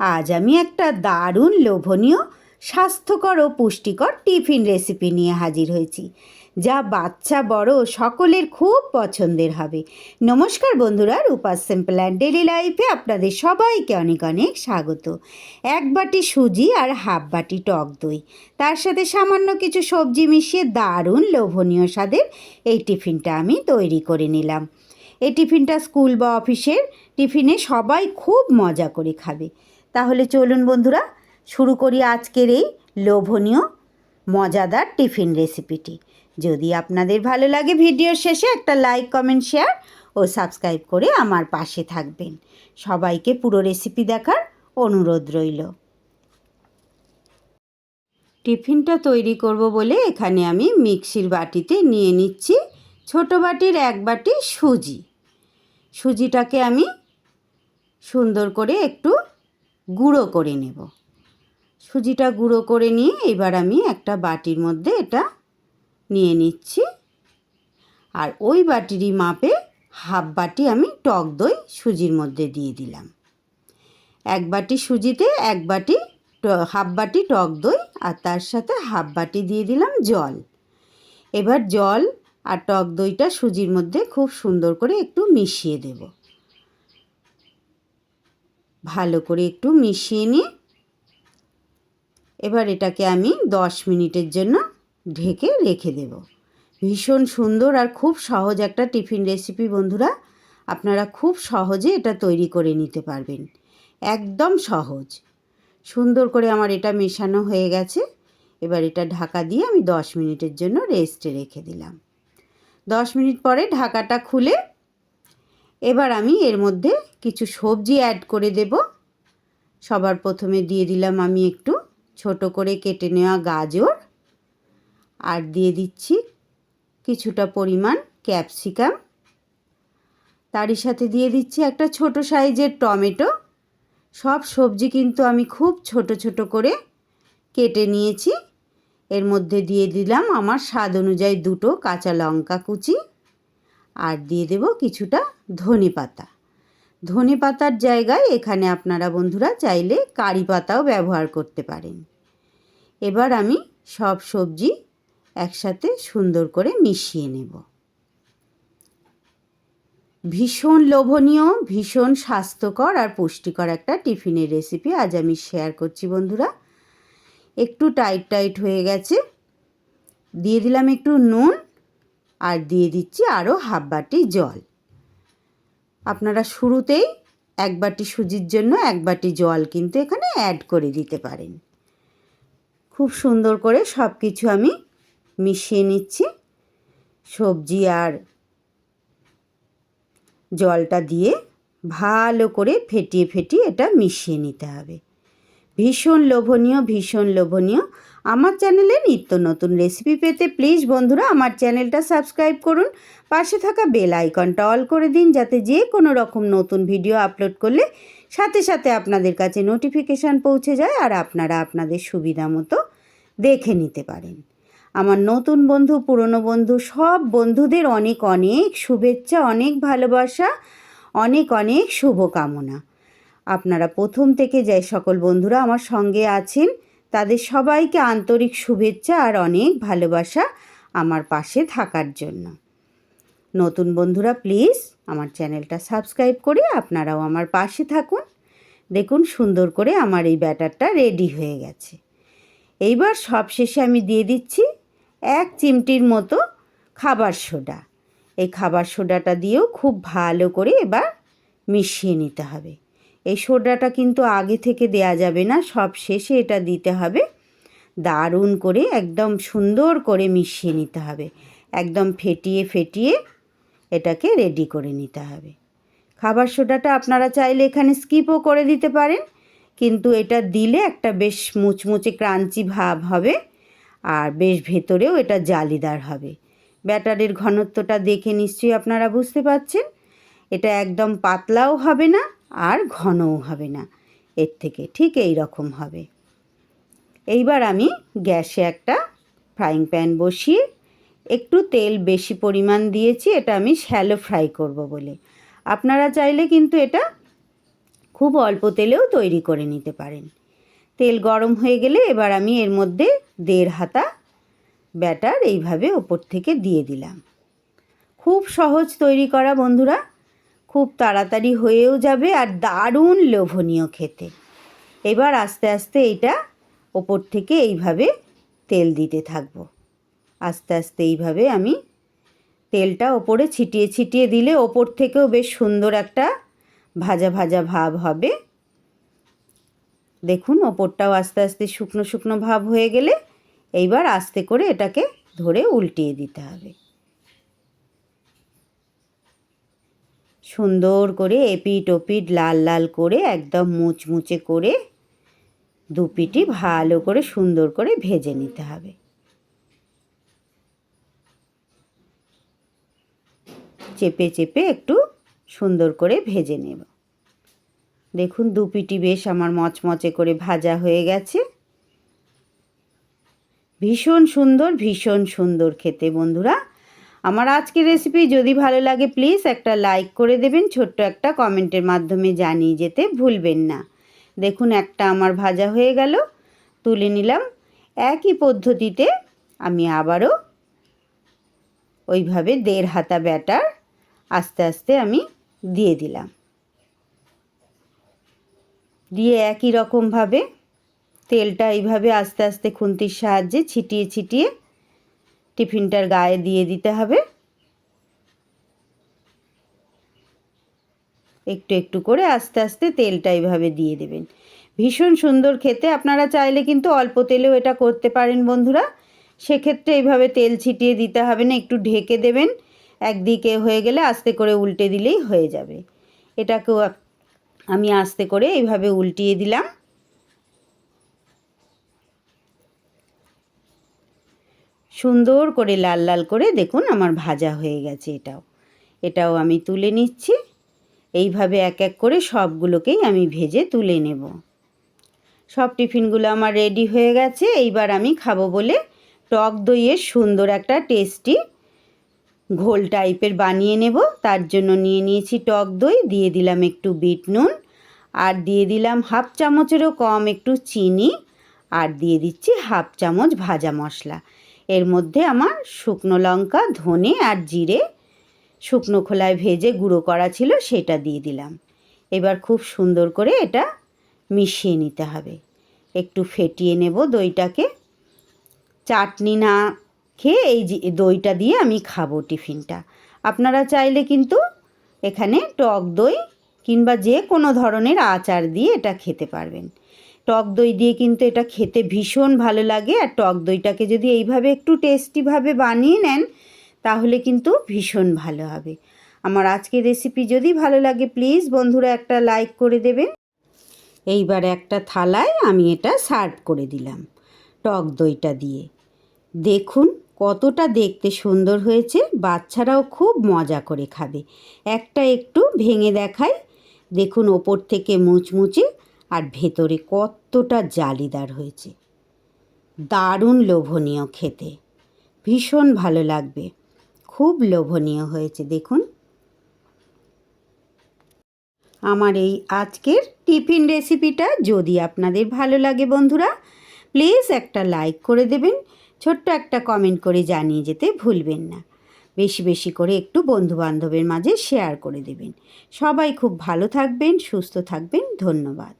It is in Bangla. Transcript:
আজ আমি একটা দারুণ লোভনীয়, স্বাস্থ্যকর ও পুষ্টিকর টিফিন রেসিপি নিয়ে হাজির হয়েছি, যা বাচ্চা বড় সকলের খুব পছন্দের হবে। নমস্কার বন্ধুরা রূপার সিম্পল অ্যান্ড ডেলি লাইফে আপনাদের সবাইকে অনেক অনেক স্বাগত। এক বাটি সুজি আর হাফ বাটি টক দই, তার সাথে সামান্য কিছু সবজি মিশিয়ে দারুণ লোভনীয় স্বাদের এই টিফিনটা আমি তৈরি করে নিলাম। এই টিফিনটা স্কুল বা অফিসের টিফিনে সবাই খুব মজা করে খাবে। তাহলে চলুন বন্ধুরা, শুরু করি আজকের এই লোভনীয়, মজাদার টিফিন রেসিপিটি। যদি আপনাদের ভালো লাগে ভিডিওর শেষে একটা লাইক, কমেন্ট, শেয়ার ও সাবস্ক্রাইব করে আমার পাশে থাকবেন। সবাইকে পুরো রেসিপি দেখার অনুরোধ রইল। টিফিনটা তৈরি করব বলে এখানে আমি মিক্সির বাটিতে নিয়ে নিচ্ছি ছোট বাটির এক বাটি সুজি। সুজিটাকে আমি সুন্দর করে একটু গুঁড়ো করে নেব। সুজিটা গুঁড়ো করে নিয়ে এবার আমি একটা বাটির মধ্যে এটা নিয়ে নিচ্ছি। আর ওই বাটিরই মাপে হাফ বাটি আমি টক দই সুজির মধ্যে দিয়ে দিলাম। এক বাটি সুজিতে এক বাটি হাফ বাটি টক দই আর তার সাথে হাফ বাটি দিয়ে দিলাম জল। এবার জল আর টক দইটা সুজির মধ্যে খুব সুন্দর করে একটু মিশিয়ে দেব। ভালো করে একটু মিশিয়ে নিয়ে এবার এটাকে আমি দশ মিনিটের জন্য ঢেকে রেখে দেব। ভীষণ সুন্দর আর খুব সহজ একটা টিফিন রেসিপি বন্ধুরা। আপনারা খুব সহজে এটা তৈরি করে নিতে পারবেন। একদম সহজ। সুন্দর করে আমার এটা মেশানো হয়ে গেছে। এবার এটা ঢাকা দিয়ে আমি দশ মিনিটের জন্য রেস্টে রেখে দিলাম। দশ মিনিট পরে ঢাকাটা খুলে এবার আমি এর মধ্যে কিছু সবজি অ্যাড করে দেব। সবার প্রথমে দিয়ে দিলাম আমি একটু ছোট করে কেটে নেওয়া গাজর। আর দিয়ে দিচ্ছি কিছুটা পরিমাণ ক্যাপসিকাম। তারই সাথে দিয়ে দিচ্ছি একটা ছোট সাইজের টমেটো। সব সবজি কিন্তু আমি খুব ছোট ছোট করে কেটে নিয়েছি। এর মধ্যে দিয়ে দিলাম আমার স্বাদ অনুযায়ী দুটো কাঁচা লঙ্কা কুচি। আর দিয়ে দেব কিছুটা ধনে পাতা। ধনে পাতার জায়গায় এখানে আপনারা বন্ধুরা চাইলে কারি পাতাও ব্যবহার করতে পারেন। এবার আমি সব সবজি একসাথে সুন্দর করে মিশিয়ে নেব। ভীষণ লোভনীয়, ভীষণ স্বাস্থ্যকর আর পুষ্টিকর একটা টিফিনের রেসিপি আজ আমি শেয়ার করছি বন্ধুরা। একটু টাইট টাইট হয়ে গেছে। দিয়ে দিলাম একটু নুন আর দিয়ে দিচ্ছি আরও হাফ বাটি জল। আপনারা শুরুতেই এক বাটি সুজির জন্য এক বাটি জল কিন্তু এখানে অ্যাড করে দিতে পারেন। খুব সুন্দর করে সব কিছু আমি মিশিয়ে নিচ্ছি। সবজি আর জলটা দিয়ে ভালো করে ফেটিয়ে ফেটিয়ে এটা মিশিয়ে নিতে হবে। ভীষণ লোভনীয় ভীষণ লোভনীয়। আমার চ্যানেলে নিত্য নতুন রেসিপি পেতে প্লিজ বন্ধুরা আমার চ্যানেলটা সাবস্ক্রাইব করুন। পাশে থাকা বেল আইকনটা অল করে দিন যাতে যে কোনো রকম নতুন ভিডিও আপলোড করলে সাথে সাথে আপনাদের কাছে নোটিফিকেশান পৌঁছে যায় আর আপনারা আপনাদের সুবিধা মতো দেখে নিতে পারেন। আমার নতুন বন্ধু, পুরনো বন্ধু, সব বন্ধুদের অনেক অনেক শুভেচ্ছা, অনেক ভালোবাসা, অনেক অনেক শুভকামনা। আপনারা প্রথম থেকে যে সকল বন্ধুরা আমার সঙ্গে আছেন, তাদের সবাইকে আন্তরিক শুভেচ্ছা আর অনেক ভালোবাসা আমার পাশে থাকার জন্য। নতুন বন্ধুরা, প্লিজ আমার চ্যানেলটা সাবস্ক্রাইব করে আপনারাও আমার পাশে থাকুন। দেখুন, সুন্দর করে আমার এই ব্যাটারটা রেডি হয়ে গেছে। এইবার সবশেষে আমি দিয়ে দিচ্ছি এক চিমটির মতো খাবার সোডা। এই খাবার সোডাটা দিয়েও খুব ভালো করে এবার মিশিয়ে নিতে হবে। এই সোডাটা কিন্তু আগে থেকে দেয়া যাবে না, সব শেষে এটা দিতে হবে। দারুণ করে একদম সুন্দর করে মিশিয়ে নিতে হবে। একদম ফেটিয়ে ফেটিয়ে এটাকে রেডি করে নিতে হবে। খাবার সোডাটা আপনারা চাইলে এখানে স্কিপও করে দিতে পারেন, কিন্তু এটা দিলে একটা বেশ মুচমুচে ক্রাঞ্চি ভাব হবে আর বেশ ভেতরেও এটা জালিদার হবে। ব্যাটারের ঘনত্বটা দেখে নিশ্চয়ই আপনারা বুঝতে পারছেন। এটা একদম পাতলাও হবে না আর ঘনও হবে না। এর থেকে ঠিক এই রকম হবে। এইবার আমি গ্যাসে একটা ফ্রাইং প্যান বসিয়ে একটু তেল বেশি পরিমাণ দিয়েছি, এটা আমি শ্যালো ফ্রাই করব বলে। আপনারা চাইলে কিন্তু এটা খুব অল্প তেলেও তৈরি করে নিতে পারেন। তেল গরম হয়ে গেলে এবার আমি এর মধ্যে দেড় হাতা ব্যাটার এইভাবে ওপর থেকে দিয়ে দিলাম। খুব সহজ তৈরি করা বন্ধুরা খুব তাড়াতাড়ি হয়েও যাবে আর দারুণ লোভনীয় খেতে। এবার আস্তে আস্তে এটা ওপর থেকে এইভাবে তেল দিতে থাকব। আস্তে আস্তে এইভাবে আমি তেলটা ওপরে ছিটিয়ে ছিটিয়ে দিলে ওপর থেকেও বেশ সুন্দর একটা ভাজা ভাজা ভাব হবে। দেখুন, ওপরটাও আস্তে আস্তে শুকনো শুকনো ভাব হয়ে গেলে এইবার আস্তে করে এটাকে ধরে উল্টিয়ে দিতে হবে। সুন্দর করে এপিট ওপিট লাল লাল করে একদম মুচমুচে করে দুপিটি ভালো করে সুন্দর করে ভেজে নিতে হবে। চেপে চেপে একটু সুন্দর করে ভেজে নেব। দেখুন দুপিটি বেশ আমার মচমচে করে ভাজা হয়ে গেছে। ভীষণ সুন্দর ভীষণ সুন্দর খেতে বন্ধুরা। আমার আজকের রেসিপি যদি ভালো লাগে প্লিজ একটা লাইক করে দেবেন, ছোট্ট একটা কমেন্টের মাধ্যমে জানিয়ে যেতে ভুলবেন না। দেখুন, একটা আমার ভাজা হয়ে গেল। তুলে নিলাম। একই পদ্ধতিতে আমি আবারও ওইভাবে দেড় হাতা ব্যাটার আস্তে আস্তে আমি দিয়ে দিলাম। দিয়ে একই রকমভাবে তেলটা এইভাবে আস্তে আস্তে খুন্তির সাহায্যে ছিটিয়ে ছিটিয়ে টিফিনটার গায়ে দিয়ে দিতে হবে। একটু একটু করে আস্তে আস্তে তেলটা এইভাবে দিয়ে দেবেন। ভীষণ সুন্দর খেতে। আপনারা চাইলে কিন্তু অল্প তেলেও এটা করতে পারেন বন্ধুরা। সেক্ষেত্রে এইভাবে তেল ছিটিয়ে দিতে হবে না, একটু ঢেকে দেবেন। একদিকে হয়ে গেলে আস্তে করে উল্টে দিলেই হয়ে যাবে। এটাকেও আমি আস্তে করে এইভাবে উল্টিয়ে দিলাম। সুন্দর করে লাল লাল করে দেখুন আমার ভাজা হয়ে গেছে এটাও। এটাও আমি তুলে নিচ্ছি। এইভাবে এক এক করে সবগুলোকেই আমি ভেজে তুলে নেব। সব টিফিনগুলো আমার রেডি হয়ে গেছে। এইবার আমি খাব বলে টক দইয়ের সুন্দর একটা টেস্টি ঘোল টাইপের বানিয়ে নেব। তার জন্য নিয়ে নিয়েছি টক দই, দিয়ে দিলাম একটু বিট নুন, আর দিয়ে দিলাম হাফ চামচেরও কম একটু চিনি, আর দিয়ে দিচ্ছি হাফ চামচ ভাজা মশলা। এর মধ্যে আমার শুকনো লঙ্কা, ধনে আর জিরে শুকনো খোলায় ভেজে গুঁড়ো করা ছিল, সেটা দিয়ে দিলাম। এবার খুব সুন্দর করে এটা মিশিয়ে নিতে হবে। একটু ফেটিয়ে নেব দইটাকে। চাটনি না খেয়ে এই দইটা দিয়ে আমি খাব টিফিনটা। আপনারা চাইলে কিন্তু এখানে টক দই কিংবা যে কোনো ধরনের আচার দিয়ে এটা খেতে পারবেন। টক দই দিয়ে কিন্তু এটা খেতে ভীষণ ভালো লাগে। আর টক দইটাকে যদি এইভাবে একটু টেস্টিভাবে বানিয়ে নেন, তাহলে কিন্তু ভীষণ ভালো হবে। আমার আজকের রেসিপি যদি ভালো লাগে প্লিজ বন্ধুরা একটা লাইক করে দেবেন। এইবার একটা থালায় আমি এটা সার্ভ করে দিলাম টক দইটা দিয়ে। দেখুন কতটা দেখতে সুন্দর হয়েছে, বাচ্চারাও খুব মজা করে খাবে। একটা একটু ভেঙে দেখায়। দেখুন ওপর থেকে মুচমুচে আর ভেতরে কতটা জালিদার হয়েছে। দারুণ লোভনীয় খেতে। ভীষণ ভালো লাগবে। খুব লোভনীয় হয়েছে, দেখুন। আমার এই আজকের টিফিন রেসিপিটা যদি আপনাদের ভালো লাগে বন্ধুরা, প্লিজ একটা লাইক করে দেবেন, ছোট্ট একটা কমেন্ট করে জানিয়ে যেতে ভুলবেন না। বেশি বেশি করে একটু বন্ধুবান্ধবের মাঝে শেয়ার করে দেবেন। সবাই খুব ভালো থাকবেন, সুস্থ থাকবেন, ধন্যবাদ।